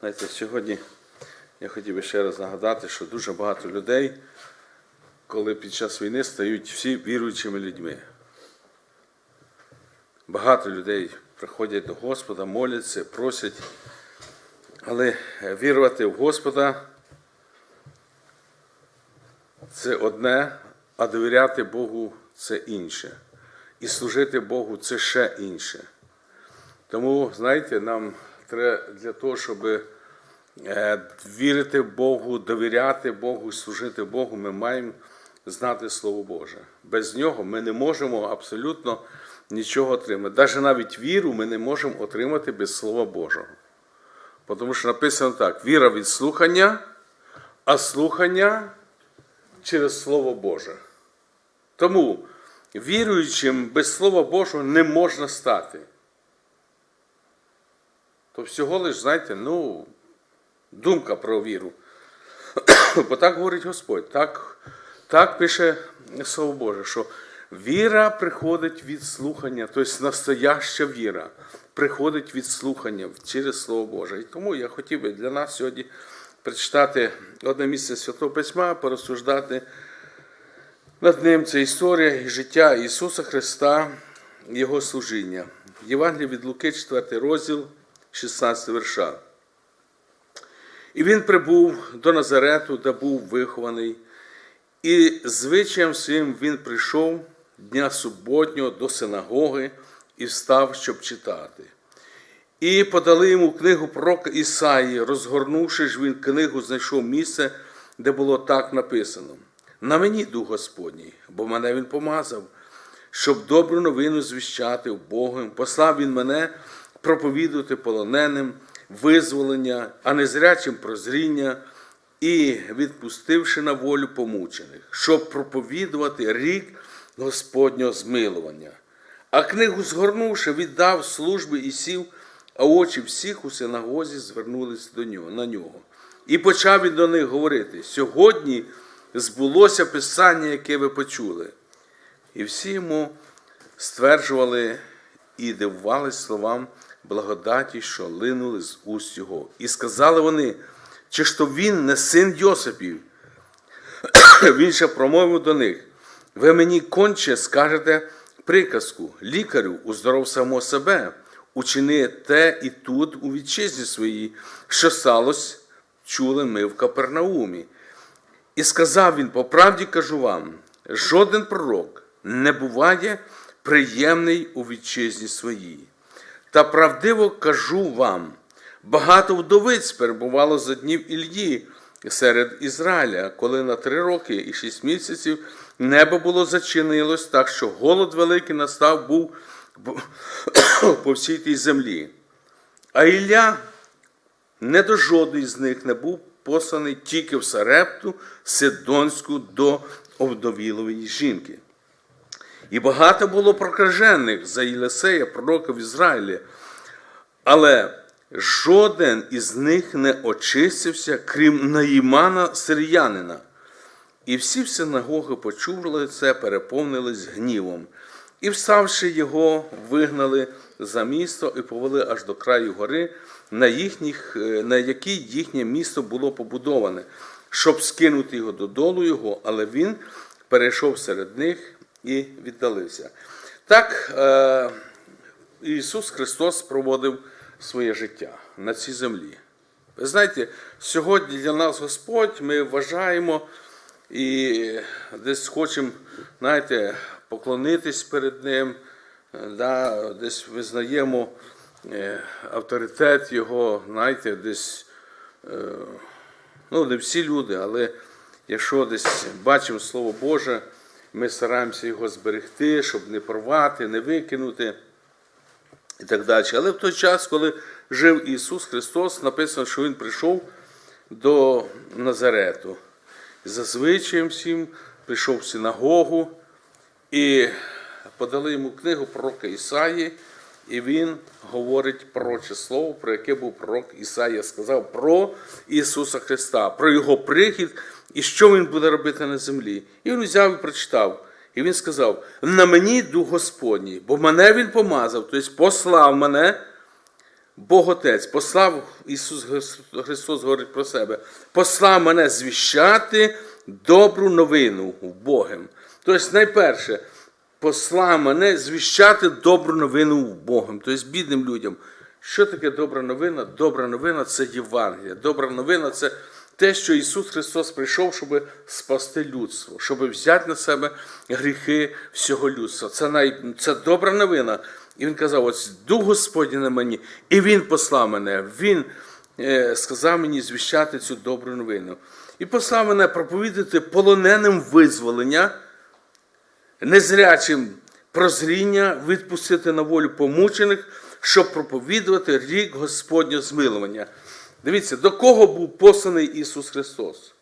Знаєте, сьогодні я хотів би ще раз нагадати, що дуже багато людей, коли під час війни стають всі віруючими людьми. Багато людей приходять до Господа, моляться, просять. Але вірувати в Господа це одне, а довіряти Богу це інше. І служити Богу це ще інше. Тому, знаєте, нам треба для того, щоб е, вірити Богу, довіряти Богу, служити Богу, ми маємо знати Слово Боже. Без нього ми не можемо абсолютно нічого отримати. Навіть навіть віру ми не можемо отримати без Слова Божого. Тому що написано так: віра від слухання, а слухання через Слово Боже. Тому віруючим без Слова Божого не можна стати. То всього лиш, знаєте, ну, думка про віру. Бо так говорить Господь, так, так пише Слово Боже, що віра приходить від слухання, тобто настояща віра приходить від слухання через Слово Боже. І тому я хотів би для нас сьогодні прочитати одне місце Святого Письма, порозсуждати над ним це історія і життя Ісуса Христа, Його служіння. Євангеліє від Луки, 4 розділ, 16 верша. І він прибув до Назарету, де був вихований, і звичаєм своїм він прийшов дня суботнього до синагоги і встав, щоб читати. І подали йому книгу пророка Ісаї, розгорнувши ж він книгу, знайшов місце, де було так написано: На мені дух Господній, бо мене він помазав, щоб добру новину звіщати Богом. Послав він мене проповідувати полоненим, визволення, а незрячим прозріння, і відпустивши на волю помучених, щоб проповідувати рік Господнього змилування. А книгу згорнувши, віддав служби і сів, а очі всіх у синагозі звернулись до нього, на нього. І почав він до них говорити: сьогодні збулося писання, яке ви почули. І всі йому стверджували і дивувались словам благодаті, що линули з уст його. І сказали вони, чи то він не син Йосипів? Він ще промовив до них: ви мені конче скажете приказку, лікарю, уздоров само себе, учини те і тут у вітчизні своїй, що сталося, чули ми в Капернаумі. І сказав він: по правді кажу вам, жоден пророк не буває приємний у вітчизні своїй. Та правдиво кажу вам, багато вдовиць перебувало за днів Ільї серед Ізраїля, коли на три роки і шість місяців небо було зачинилось, так що голод великий настав був по всій тій землі. А Ілля не до жодної з них не був посланий тільки в Сарепту Сидонську до овдовілої жінки. І багато було прокажених за Єлисея, пророка в Ізраїлі, але жоден із них не очистився, крім Наїмана Сиріянина. І всі синагоги почули це, переповнились гнівом. І, вставши його, вигнали за місто і повели аж до краю гори, на, їхніх, е, на якій їхнє місто було побудоване, щоб скинути його додолу його, але він перейшов серед них і віддалився. Так е, Ісус Христос проводив своє життя на цій землі. Ви знаєте, сьогодні для нас Господь ми вважаємо і десь хочемо, знаєте, поклонитись перед Ним, да, десь визнаємо е, авторитет Його, знаєте, десь, е, ну, не всі люди, але якщо десь бачимо Слово Боже, ми стараємося його зберегти, щоб не порвати, не викинути і так далі. Але в той час, коли жив Ісус Христос, написано, що Він прийшов до Назарету. Зазвичай всім прийшов в синагогу і подали йому книгу пророка Ісаї, і він говорить пророче слово, про яке був пророк Ісаїя, сказав про Ісуса Христа, про Його прихід і що Він буде робити на землі. І він взяв і прочитав. І він сказав: на мені дух Господній, бо мене він помазав, тобто послав мене Бог Отець послав Ісус Христос говорить про себе, послав мене звіщати добру новину Богом. Тобто, найперше, послав мене звіщати добру новину Богом, тобто бідним людям. Що таке добра новина? Добра новина це Євангелія. Добра новина це те, що Ісус Христос прийшов, щоб спасти людство, щоб взяти на себе гріхи всього людства. Це, най... це добра новина. І він казав: ось Дух Господній на мені, і Він послав мене. Він е, сказав мені звіщати цю добру новину. І послав мене проповідати полоненим визволення, незрячим прозріння, відпустити на волю помучених, щоб проповідувати рік Господнього змилування. Дивіться, до кого був посланий Ісус Христос?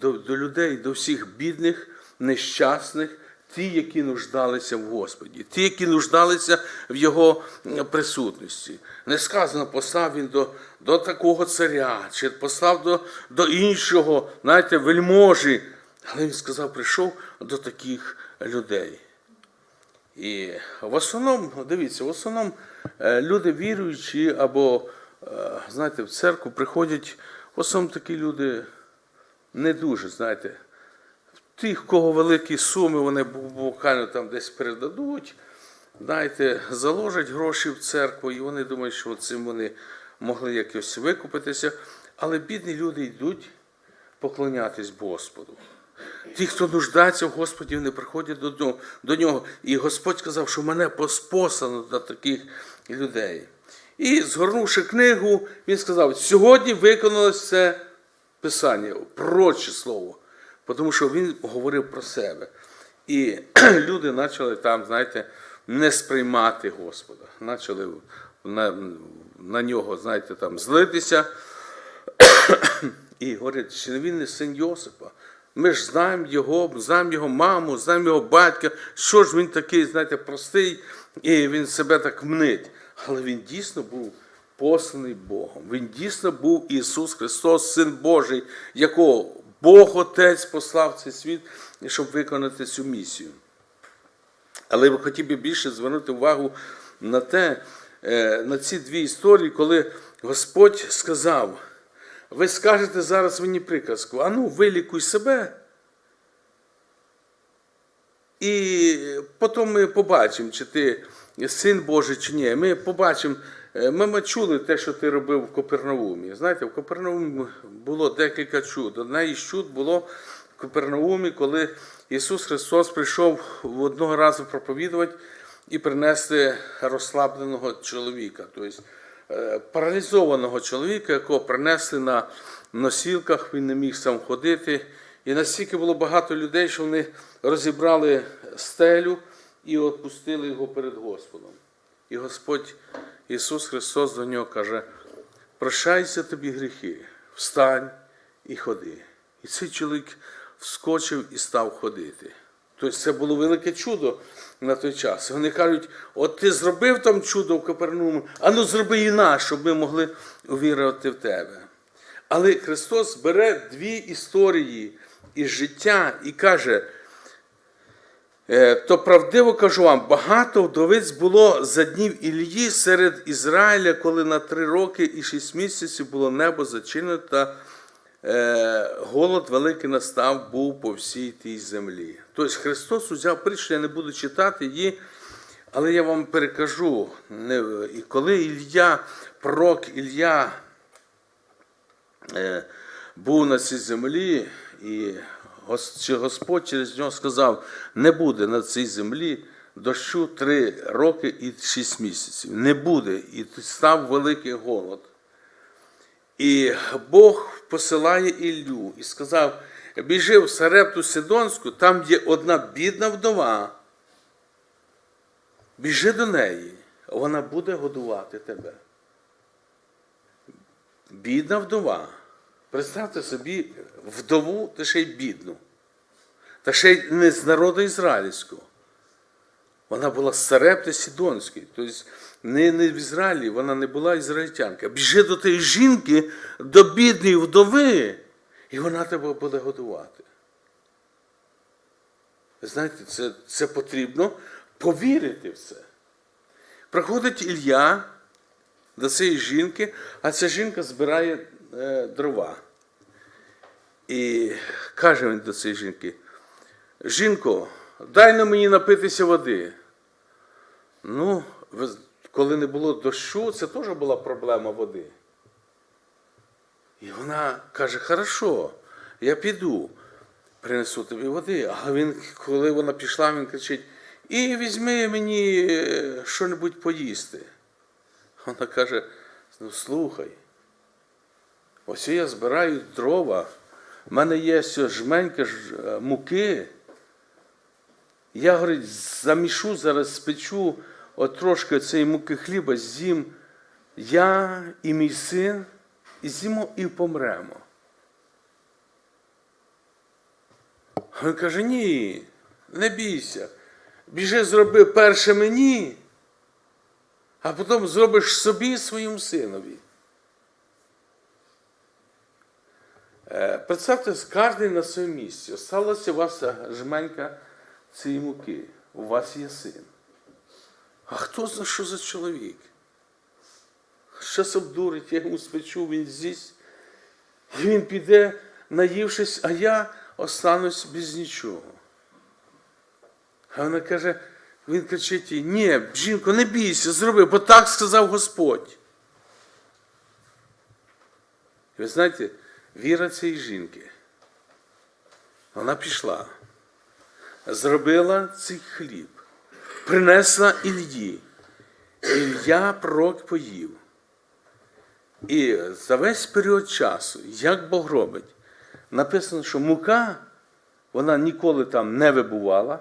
До, до людей, до всіх бідних, нещасних, ті, які нуждалися в Господі, ті, які нуждалися в Його присутності. Не сказано, послав він до, до такого царя, чи послав до, до іншого, знаєте, вельможі. Але він сказав, прийшов до таких людей. І в основному, дивіться, в основному е, люди віруючі або, знаєте, в церкву приходять, в основному такі люди не дуже, знаєте, тих, кого великі суми, вони буквально там десь передадуть, знаєте, заложать гроші в церкву, і вони думають, що цим вони могли якось викупитися. Але бідні люди йдуть поклонятись Господу. Ті, хто нуждається в Господі, вони приходять до нього. І Господь сказав, що мене поспосано до таких людей. І згорнувши книгу, він сказав: сьогодні виконалось це Писання, пророче слово, тому що він говорив про себе. І люди почали там, знаєте, не сприймати Господа, почали на, на нього, знаєте, там злитися. І говорить, чи не він не син Йосипа? Ми ж знаємо його, знаємо його маму, знаємо його батька. Що ж він такий, знаєте, простий, і він себе так мнить. Але він дійсно був посланий Богом. Він дійсно був Ісус Христос, Син Божий, якого Бог Отець послав цей світ, щоб виконати цю місію. Але я хотів би більше звернути увагу на те, е, на ці дві історії, коли Господь сказав, ви скажете зараз мені приказку, а ну вилікуй себе. І потім ми побачимо, чи ти син Божий, чи ні. Ми побачимо, е, ми, чули те, що ти робив в Копернаумі. Знаєте, в Копернаумі було декілька чуд. Одне із чуд було в Копернаумі, коли Ісус Христос прийшов в одного разу проповідувати і принести розслабленого чоловіка. Тобто е, паралізованого чоловіка, якого принесли на носілках, він не міг сам ходити. І настільки було багато людей, що вони розібрали стелю і відпустили його перед Господом. І Господь Ісус Христос до нього каже: прощайся тобі гріхи, встань і ходи. І цей чоловік вскочив і став ходити. Тобто це було велике чудо на той час. Вони кажуть, от ти зробив там чудо в Капернаумі, а ну зроби і нас, щоб ми могли увірувати в тебе. Але Христос бере дві історії із життя і каже, То правдиво кажу вам, багато вдовиць було за днів Ілії серед Ізраїля, коли на три роки і шість місяців було небо зачинено, та е, голод великий настав був по всій тій землі. Тобто Христос узяв притчу, я не буду читати її, але я вам перекажу. І коли Ілля, пророк Ілля е, був на цій землі, і чи Господь через нього сказав, не буде на цій землі дощу три роки і шість місяців. Не буде. І став великий голод. І Бог посилає Іллю і сказав: біжи в Сарепту Сидонську, там є одна бідна вдова. Біжи до неї, вона буде годувати тебе. Бідна вдова. Представте собі вдову та ще й бідну. Та ще й не з народу ізраїльського. Вона була з Сарепти Сідонської, тобто не, не в Ізраїлі, вона не була ізраїльтянка. Біжи до тієї жінки, до бідної вдови, і вона тебе буде годувати. Знаєте, це, це потрібно повірити в це. Приходить Ілля, до цієї жінки, а ця жінка збирає дрова. І каже він до цієї жінки: Жінко, дай на мені напитися води. Ну, коли не було дощу, це теж була проблема води. І вона каже: Хорошо, я піду, принесу тобі води. А він, коли вона пішла, він кричить: І візьми мені е, що-небудь поїсти. Вона каже: ну слухай, ось я збираю дрова, в мене є жменька е, муки. Я, говорить, замішу, зараз спечу от трошки цієї муки хліба, з'їм я і мій син, і з'їмо і помремо. Він каже, ні, не бійся. Біжи, зроби перше мені, а потім зробиш собі своєму синові. Е, Представте, кожен на своєму місці. Сталося у вас жменька цієї муки. У вас є син. А хто знає, що за чоловік? Щас обдурить, я йому спечу, він з'їсть. І він піде, наївшись, а я останусь без нічого. А вона каже, він кричить їй, ні, жінко, не бійся, зроби, бо так сказав Господь. Ви знаєте, віра цієї жінки. Вона пішла, зробила цей хліб, принесла Ільї. Ілья пророк поїв. І за весь період часу, як Бог робить, написано, що мука вона ніколи там не вибувала.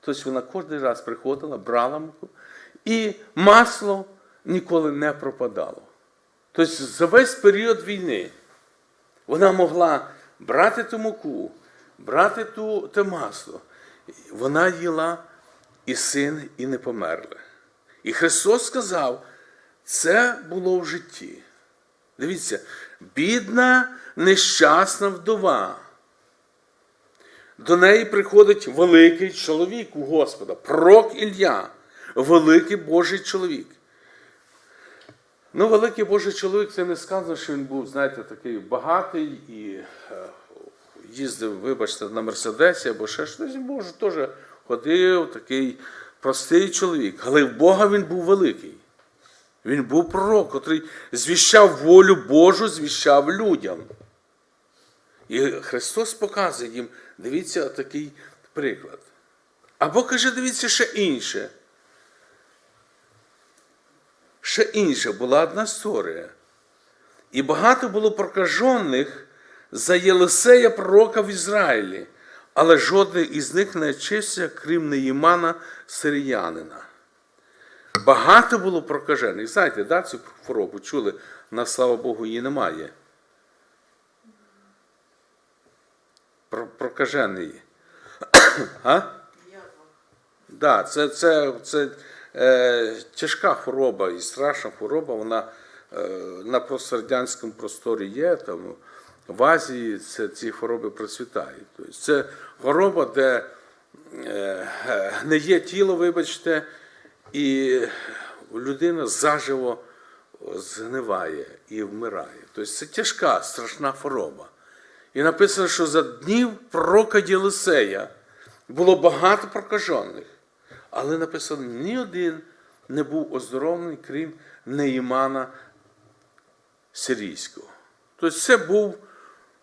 Тобто вона кожен раз приходила, брала муку, і масло ніколи не пропадало. Тобто за весь період війни вона могла брати ту муку, брати ту, те масло. Вона їла і син, і не померли. І Христос сказав, це було в житті. Дивіться, бідна, нещасна вдова. До неї приходить великий чоловік у Господа, пророк Ілля, великий Божий чоловік. Ну, великий Божий чоловік, це не сказано, що він був, знаєте, такий багатий і е, їздив, вибачте, на Мерседесі або ще щось. Він Боже теж ходив, такий простий чоловік. Але в Бога він був великий. Він був пророк, який звіщав волю Божу, звіщав людям. І Христос показує їм, дивіться, такий приклад. Або каже, дивіться ще інше. Ще інша була одна історія. І багато було прокажених за Єлисея пророка в Ізраїлі, але жоден із них не очився, крім Неїмана Сиріянина. Багато було прокажених. Знаєте, да, цю хворобу чули, на слава Богу, її немає. Про- Прокажений. А? Да, це, це, це тяжка хвороба і страшна хвороба. Вона е, на пострадянському просторі є. Там, в Азії це, ці хвороби процвітають. Тобто це хвороба, де е, не є тіло, вибачте, і людина заживо згниває і вмирає. Тобто це тяжка, страшна хвороба. І написано, що за днів пророка Єлисея було багато прокажених. Але написано, ні один не був оздоровлений, крім Неїмана Сирійського. Тобто це був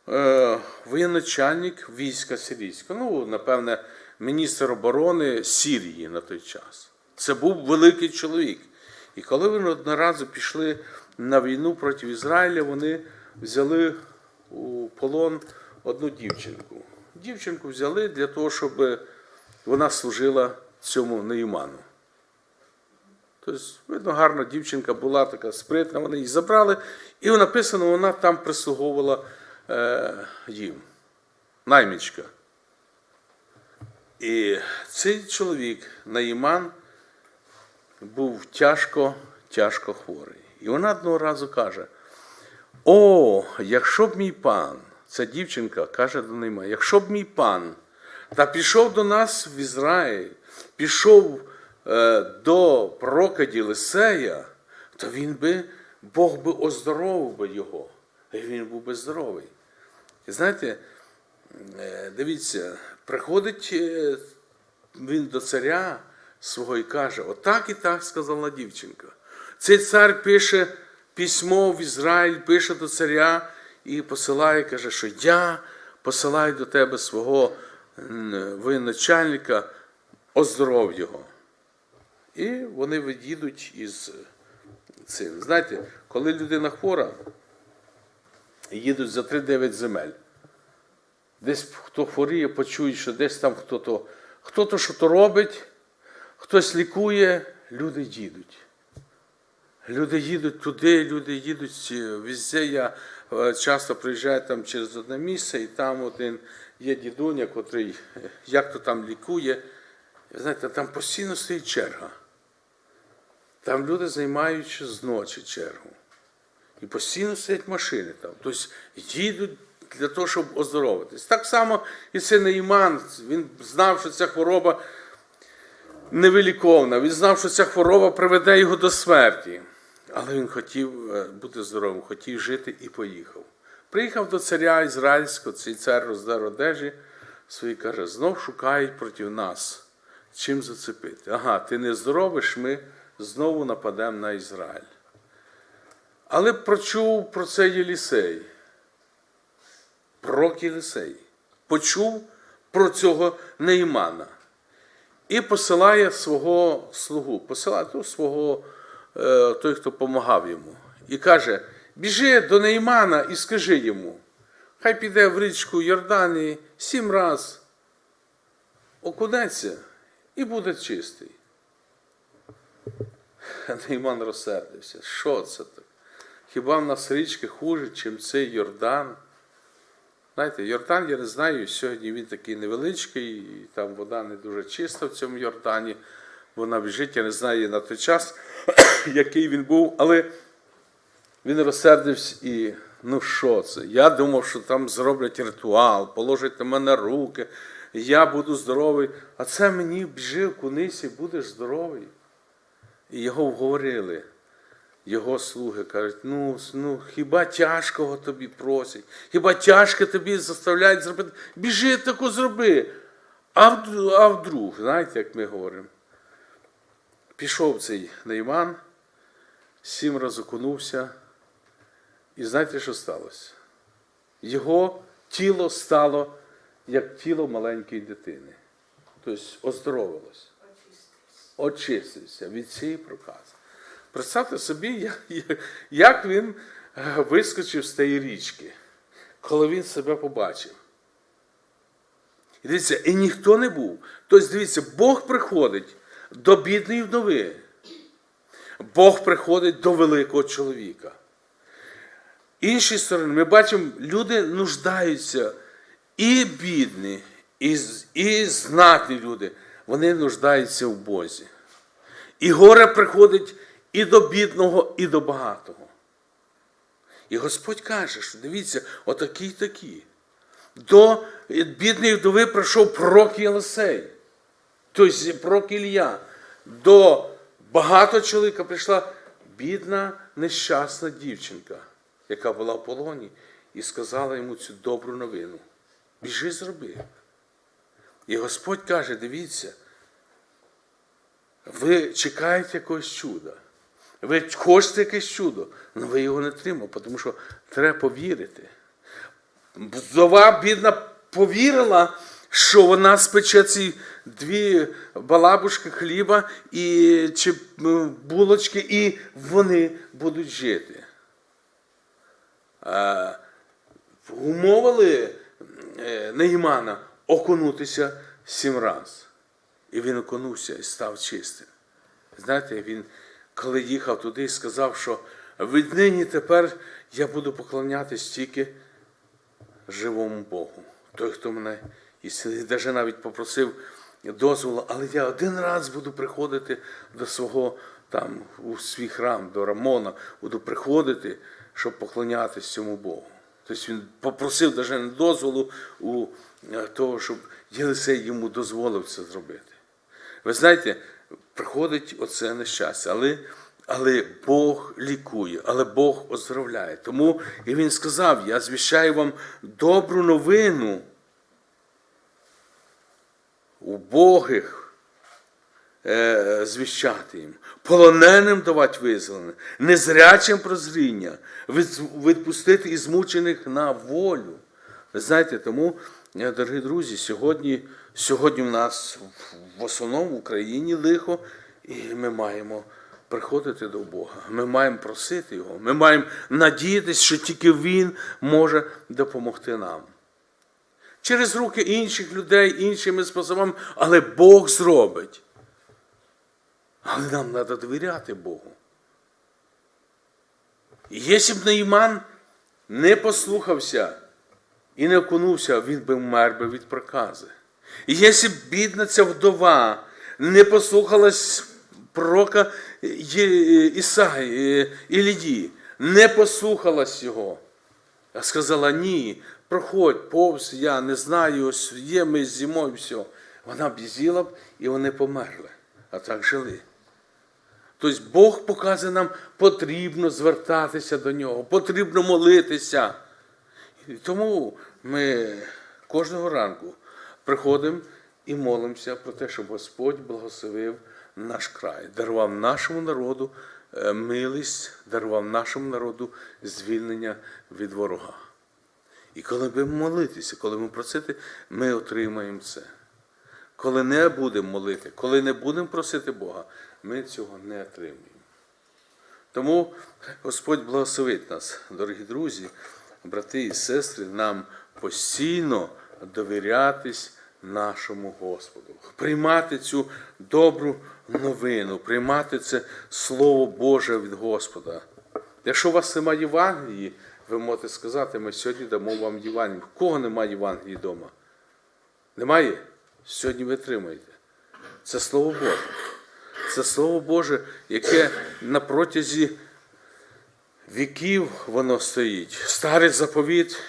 е, воєначальник війська сирійського. Ну, напевне, міністр оборони Сірії на той час. Це був великий чоловік. І коли вони одноразу пішли на війну проти Ізраїля, вони взяли у полон одну дівчинку. Дівчинку взяли для того, щоб вона служила цьому Неїману. Тобто, видно, гарна дівчинка була така спритна, вони її забрали, і написано, вона там прислуговувала е, їм. Наймічка. І цей чоловік, Наїман, був тяжко, тяжко хворий. І вона одного разу каже: О, якщо б мій пан, ця дівчинка каже до Нейма, якщо б мій пан та пішов до нас в Ізраїль, пішов е, до пророка Ділисея, то він би Бог би оздоровив би його, а він був би здоровий. І знаєте, е, дивіться, приходить е, він до царя свого і каже: отак і так сказала дівчинка. Цей цар пише письмо в Ізраїль, пише до царя і посилає, каже, що я посилаю до тебе свого воєначальника, оздоров його. І вони від'їдуть із цим. Знаєте, коли людина хвора, їдуть за 3-9 земель. Десь хто хворіє, почує, що десь там хто-то, хто-то що-то робить, хтось лікує, люди їдуть. Люди їдуть туди, люди їдуть е, везде. Я е, часто приїжджаю там через одне місце, і там один є дідуня, котрий е, як то там лікує. Знаєте, там постійно стоїть черга. Там люди займають з ночі чергу. І постійно стоять машини там. Тобто їдуть для того, щоб оздоровитись. Так само і цей Нейман, він знав, що ця хвороба невиліковна. Він знав, що ця хвороба приведе його до смерті. Але він хотів е, бути здоровим, хотів жити і поїхав. Приїхав до царя Ізраїльського, цей цар роздер одежі свої каже, знов шукають проти нас. Чим зацепити? Ага, ти не здоровиш, ми знову нападемо на Ізраїль. Але прочув про це Єлісей. Пророк Єлісей. Почув про цього Неймана. І посилає свого слугу, посилає ну, свого, е, той, хто допомагав йому. І каже: біжи до Неймана і скажи йому, хай піде в річку Йорданії сім раз, окунеться і буде чистий. Нейман розсердився. Що це так? Хіба в нас річки хуже, чим цей Йордан? Знаєте, Йордан, я не знаю, сьогодні він такий невеличкий, і там вода не дуже чиста в цьому Йордані. Вона біжить, я не знаю на той час, який він був, але він розсердився і ну що це? Я думав, що там зроблять ритуал, положать на мене руки, я буду здоровий. А це мені біжи, кунися, будеш здоровий. І його вговорили. Його слуги кажуть, ну, ну хіба тяжкого тобі просять, хіба тяжко тобі заставляють зробити? Біжи тако зроби. А, вд- а вдруг, знаєте, як ми говоримо. Пішов цей Нейман, сім разів окунувся, і знаєте, що сталося? Його тіло стало як тіло маленької дитини. Тобто оздоровилось, очистився від цієї прокази. Представте собі, як- він е, вискочив з тієї річки, коли він себе побачив. І дивіться, і ніхто не був. Тобто, дивіться, Бог приходить до бідної вдови. Бог приходить до великого чоловіка. Іншої сторони, ми бачимо, люди нуждаються і бідні, і, і знатні люди. Вони нуждаються в Бозі. І горе приходить і до бідного, і до багатого. І Господь каже, що дивіться, отакі й такі. До бідної вдови прийшов пророк Єлисей, тобто пророк Ілля. До багатого чоловіка прийшла бідна, нещасна дівчинка, яка була в полоні, і сказала йому цю добру новину. Біжи зроби. І Господь каже: дивіться, ви чекаєте якогось чуда. Ви хочете якесь чудо, але ви його не отримали, тому що треба повірити. Вдова бідна повірила, що вона спече ці дві балабушки хліба і чи булочки, і вони будуть жити. Умовили е, Неймана окунутися сім раз. І він окунувся і став чистим. Знаєте, він, коли їхав туди, сказав, що віднині тепер я буду поклонятись тільки живому Богу. Той, хто мене ісцелив. Навіть навіть попросив дозволу, але я один раз буду приходити до свого там у свій храм, до Рамона, буду приходити, щоб поклонятись цьому Богу. Тобто він попросив навіть не дозволу у е, того, щоб Єлисей йому дозволив це зробити. Ви знаєте, приходить оце нещастя, але Але Бог лікує, але Бог оздоровляє. Тому і Він сказав: Я звіщаю вам добру новину убогих е, звіщати їм, полоненим давати визволення, незрячим прозріння, відпустити із мучених на волю. Ви знаєте, тому, е, дорогі друзі, сьогодні, сьогодні в нас в основному в Україні лихо, і ми маємо приходити до Бога. Ми маємо просити Його. Ми маємо надіятися, що тільки Він може допомогти нам через руки інших людей, іншими способами, але Бог зробить. Але нам треба довіряти Богу. І якщо б Наїман не послухався і не окунувся, він би вмер би від прокази. І якщо б бідна ця вдова не послухалась пророка Ісаї е, Ілії, не послухалась його, а сказала, ні, проходь, повз, я не знаю, ось є ми зимою, все. Вона б з'їла б, і вони померли, а так жили. Тобто Бог показує нам, потрібно звертатися до нього, потрібно молитися. І тому ми кожного ранку приходимо і молимося про те, щоб Господь благословив наш край, дарував нашому народу е, милість, дарував нашому народу звільнення від ворога. І коли ми молитися, коли ми просити, ми отримаємо це. Коли не будемо молити, коли не будемо просити Бога, ми цього не отримаємо. Тому Господь благословить нас, дорогі друзі, брати і сестри, нам постійно довірятись нашому Господу, приймати цю добру новину, приймати це Слово Боже від Господа. Якщо у вас немає Євангелії, ви можете сказати, ми сьогодні дамо вам Євангелію. Кого немає Євангелії вдома? Немає? Сьогодні ви отримаєте. Це Слово Боже. Це Слово Боже, яке на протязі віків воно стоїть. Старий заповіт,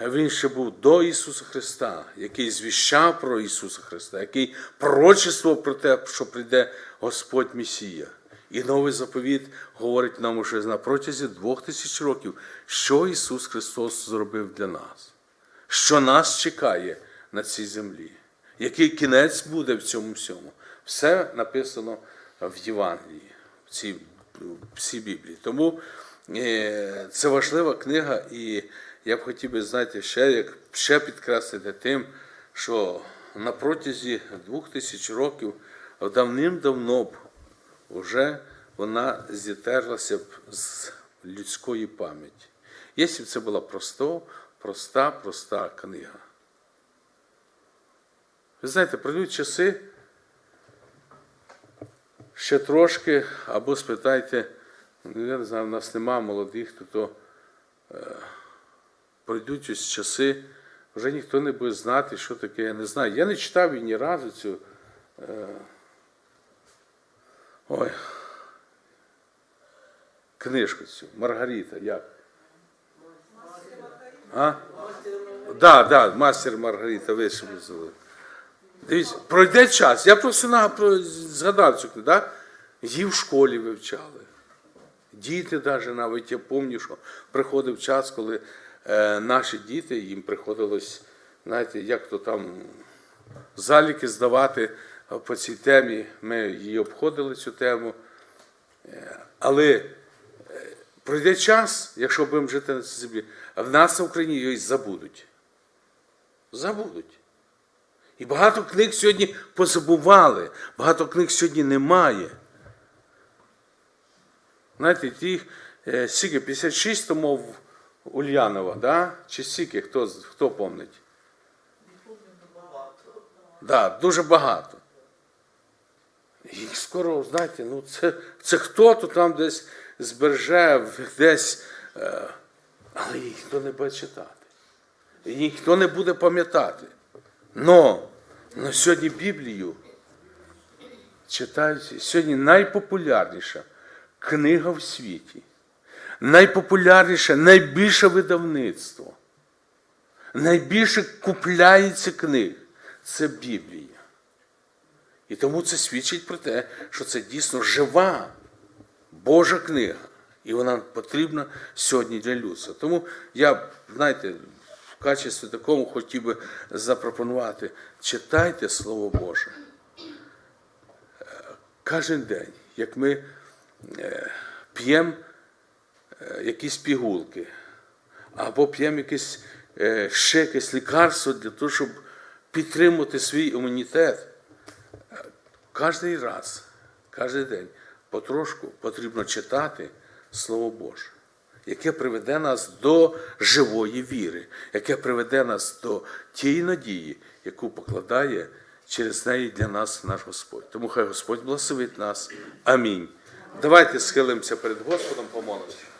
він ще був до Ісуса Христа, який звіщав про Ісуса Христа, який пророчествував про те, що прийде Господь Месія. І новий заповіт говорить нам уже на протязі двох тисяч років, що Ісус Христос зробив для нас, що нас чекає на цій землі, який кінець буде в цьому всьому. Все написано в Євангелії, в цій, в цій Біблії. Тому е, це важлива книга, і я б хотів би, знаєте, ще, як, ще підкреслити тим, що на протязі двох тисяч років давним-давно б вже вона зітерлася б з людської пам'яті. Якщо б це була просто, проста, проста книга. Ви знаєте, пройдуть часи ще трошки, або спитайте, ну, я не знаю, в нас нема молодих, то, то е, пройдуть ось часи, вже ніхто не буде знати, що таке, я не знаю. Я не читав її ні разу цю. Е, ой. Книжку цю, Маргарита, як? А? Да, да, мастер Маргарита, ви що. Дивіться, пройде час. Я просто згадав цю книгу, да? її в школі вивчали. Діти навіть навіть я пам'ятаю, що приходив час, коли е, наші діти, їм приходилось, знаєте, як то там заліки здавати по цій темі. Ми її обходили цю тему. Е, Але е, пройде час, якщо будемо жити на цій землі, в нас на Україні її забудуть. Забудуть. І багато книг сьогодні позабували, багато книг сьогодні немає. Знаєте, ті е, скільки, 56 томов Ульянова, да? чи скільки, хто, хто помнить? Да, дуже багато. Їх скоро, знаєте, ну це, це хто-то там десь збереже, десь, е, але їх ніхто не буде читати. І ніхто не буде пам'ятати. Но на сьогодні Біблію читають сьогодні найпопулярніша книга в світі. Найпопулярніше, найбільше видавництво. Найбільше купляється книг це Біблія. І тому це свідчить про те, що це дійсно жива, Божа книга. І вона потрібна сьогодні для людства. Тому я, знаєте, в качестві такому хотів би запропонувати: читайте Слово Боже. Е, Кожен день, як ми е, п'ємо е, якісь пігулки, або п'ємо якесь ще якесь лікарство для того, щоб підтримати свій імунітет. Кожний раз, кожен день потрошку потрібно читати Слово Боже, яке приведе нас до живої віри, яке приведе нас до тієї надії, яку покладає через неї для нас наш Господь. Тому хай Господь благословить нас. Амінь. Давайте схилимося перед Господом, помолимося.